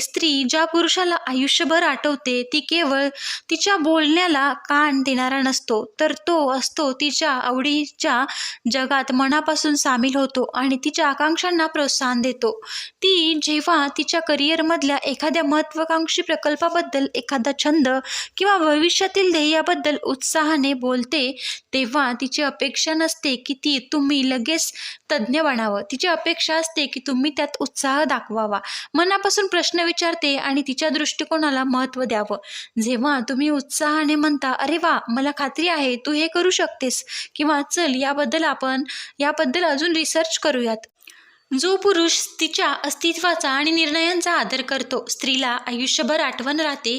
स्त्री ज्या पुरुषाला आयुष्यभर आठवते ती केवळ तिच्या बोलण्याला कान देणारा नसतो तर तो असतो तिच्या आवडीच्या जगात मनापासून सामील होतो आणि तिच्या आकांक्षांना प्रोत्साहन देतो. ती जेव्हा तिच्या करिअरमधल्या एखाद्या महत्त्वाकांक्षी प्रकल्पाबद्दल एखादा छंद किंवा भविष्यातील ध्येयाबद्दल उत्साहाने बोलते तेव्हा तिची अपेक्षा नसते की ती तुम्ही लगेच तज्ज्ञ बनावं. तिची अपेक्षा असते की तुम्ही त्यात उत्साह दाखवावा. मनापासून प्रश्न विचारते आणि तिच्या दृष्टिकोनाला महत्त्व द्यावं. जेव्हा तुम्ही उत्साहाने म्हणता अरे वा मला खात्री आहे तू हे करू शकतेस. किंवा चल याबद्दल आपण याबद्दल अजून रिसर्च करूयात. जो पुरुष तिच्या अस्तित्वाचा आणि निर्णयांचा आदर करतो स्त्रीला आयुष्यभर आठवण राहते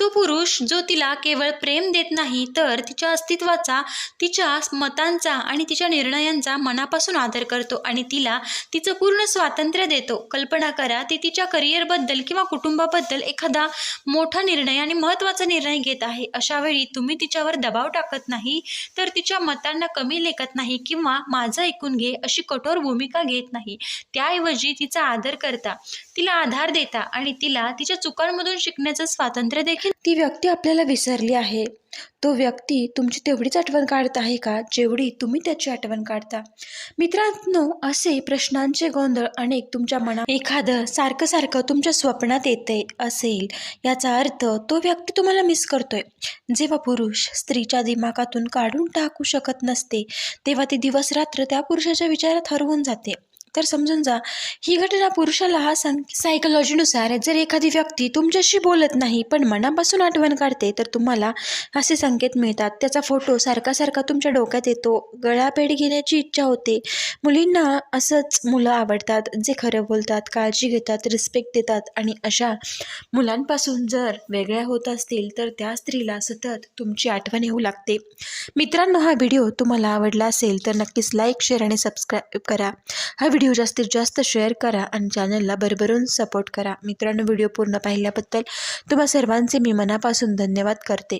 तो पुरुष जो तिला केवळ प्रेम देत नाही तर तिच्या अस्तित्वाचा तिच्या मतांचा आणि तिच्या निर्णयांचा मनापासून आदर करतो आणि तिला तिचं पूर्ण स्वातंत्र्य देतो. कल्पना करा ती तिच्या करिअरबद्दल किंवा कुटुंबाबद्दल एखादा मोठा निर्णय आणि महत्त्वाचा निर्णय घेत आहे. अशा वेळी तुम्ही तिच्यावर दबाव टाकत नाही तर तिच्या मतांना कमी लेखत नाही किंवा माझं ऐकून घे अशी कठोर भूमिका घेत नाही. त्याऐवजी तिचा आदर करता तिला आधार देता आणि तिला तिच्या चुकांमधून शिकण्याचं स्वातंत्र्य देखील ती व्यक्ती आपल्याला विसरली आहे. तो व्यक्ती तुमची तेवढीच आठवण काढत आहे का? जेवढी तुम्ही त्याची आठवण काढता. मित्रांनो असे प्रश्नांचे गोंधळ अनेक तुमच्या मनात एखादं सारखं सारखं तुमच्या स्वप्नात येते असेल याचा अर्थ तो व्यक्ती तुम्हाला मिस करतोय. जेव्हा पुरुष स्त्रीच्या दिमागातून काढून टाकू शकत नसते तेव्हा ती दिवस रात्र त्या पुरुषाच्या विचारात हरवून जाते. तर समजून जा. ही घटना पुरुषाला हा सं सायकोलॉजीनुसार जर एखादी व्यक्ती तुमच्याशी बोलत नाही पण मनापासून आठवण काढते तर तुम्हाला असे संकेत मिळतात. त्याचा फोटो सारखा सारखा तुमच्या डोक्यात येतो. गळापेड घेण्याची इच्छा होते. मुलींना असंच मुलं आवडतात जे खरं बोलतात काळजी घेतात रिस्पेक्ट देतात आणि अशा मुलांपासून जर वेगळ्या होत असतील तर त्या स्त्रीला सतत तुमची आठवण येऊ लागते. मित्रांनो हा व्हिडिओ तुम्हाला आवडला असेल तर नक्कीच लाईक शेअर आणि सबस्क्राईब करा. हा व्हिडिओ जास्तीत जास्त शेअर करा आणि चॅनलला भरभरून सपोर्ट करा. मित्रांनो व्हिडिओ पूर्ण पाहिल्याबद्दल तुम्हा सर्वांचे मी मनापासून धन्यवाद करते.